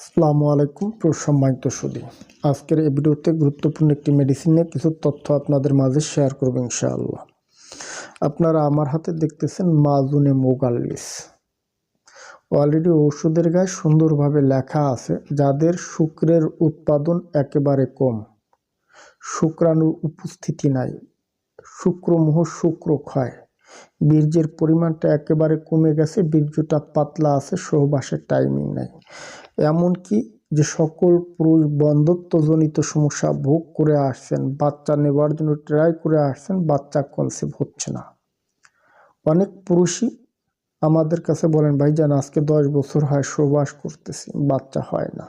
আসসালামু আলাইকুম প্রসম্মানিত সুদী। আজকের এই ভিডিওতে গুরুত্বপূর্ণ একটি মেডিসিন নিয়ে কিছু তথ্য আপনাদের মাঝে শেয়ার করব ইনশাআল্লাহ। আপনারা আমার হাতে দেখতেছেন মাজুনে মোগাল্লিস অলরেডি ওষুধের গায়ে সুন্দরভাবে লেখা আছে, যাদের শুক্রের উৎপাদন একেবারে কম। শুক্রাণুর উপস্থিতি নাই। শুক্রমোহ শুক্র ক্ষয়। বীর্যের পরিমাণটা একেবারে কমে গেছে, বীর্যটা পাতলা আছে, সহবাসের টাইমিং নাই। এমনকি যে সকল পুরুষ বন্ধত্বজনিত সমস্যা ভোগ করে আসছেন, বাচ্চা নেবার জন্য ট্রাই করে আসছেন, বাচ্চা কনসেপ্ট হচ্ছে না। অনেক পুরুষই আমাদের কাছে বলেন, ভাই জান, আজকে দশ বছর হয় সহবাস করতেছি, বাচ্চা হয় না।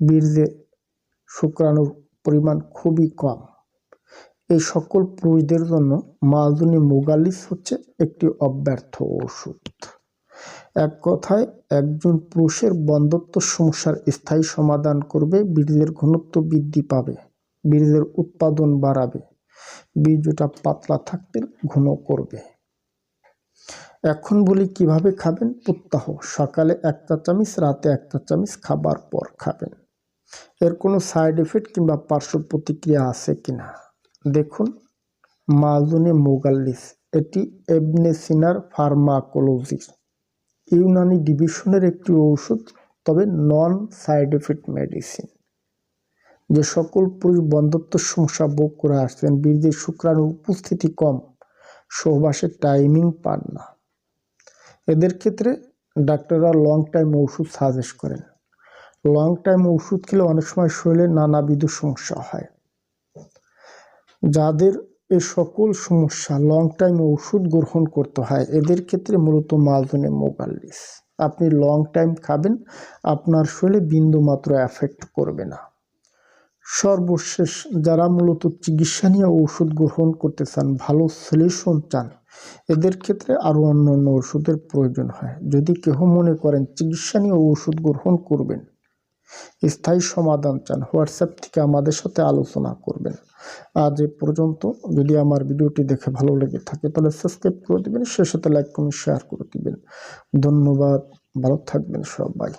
বীর্যে শুক্রাণুর পরিমাণ খুবই কম। এই সকল পুরুষদের জন্য মালদুনি মোগালিস হচ্ছে একটি অব্যর্থ ওষুধ। এক কথায়, একজন পুরুষের বন্ধত্ব সমস্যার স্থায়ী সমাধান করবে বীর্যের ঘনত্ব বৃদ্ধি পাবে বীর্যের উৎপাদন বাড়াবে বীর্যটা পাতলা থাকতে ঘন করবে। এখন বলি কীভাবে খাবেন? প্রত্যাহ, সকালে একটা চামিচ, রাতে একটা চামিচ খাবার পর খাবেন। এর কোনো সাইড এফেক্ট কিংবা পার্শ্ব প্রতিক্রিয়া আছে কিনা? দেখুন মাজুনে মোগাল্লিস, এটি এবনেসিনার ফার্মাকোলজির ইউনানি ডিভিশনের একটি ঔষধ, তবে নন সাইড এফেক্ট মেডিসিন। যে সকল পুরুষ বন্ধত্ব সমস্যা ভোগ করে আসছেন বীর্যের শুক্রাণুর উপস্থিতি কম সহবাসের টাইমিং পান না। এদের ক্ষেত্রে ডাক্তাররা লং টাইম ওষুধ সাজেস্ট করেন। লং টাইম ওষুধ খেলে অনেক সময় শরীরে নানাবিধ সমস্যা হয়। যাদের এই সকল সমস্যা লং টাইম ওষুধ গ্রহণ করতে হয়। এদের ক্ষেত্রে মূলত মালজনে মোগাল্লিস আপনি লং টাইম খাবেন, আপনার শরীরে বিন্দু মাত্র অ্যাফেক্ট করবে না। সর্বশেষ, যারা মূলত চিকিৎসা নিয়ে ওষুধ গ্রহণ করতে চান, ভালো সলিউশন চান, এদের ক্ষেত্রে আরও অন্য অন্য ওষুধের প্রয়োজন হয়। যদি কেহ মনে করেন চিকিৎসা নিয়ে ওষুধ গ্রহণ করবেন স্থায়ী সমাধান চান। হোয়াটসঅ্যাপ থেকে আমাদের সাথে আলোচনা করবেন। আজ এ পর্যন্ত। যদি আমার ভিডিওটি দেখে ভালো লেগে থাকে, তাহলে সাবস্ক্রাইব করে দেবেন, সে সাথে লাইক কমেন্ট শেয়ার করে দিবেন। ধন্যবাদ। ভালো থাকবেন সবাই।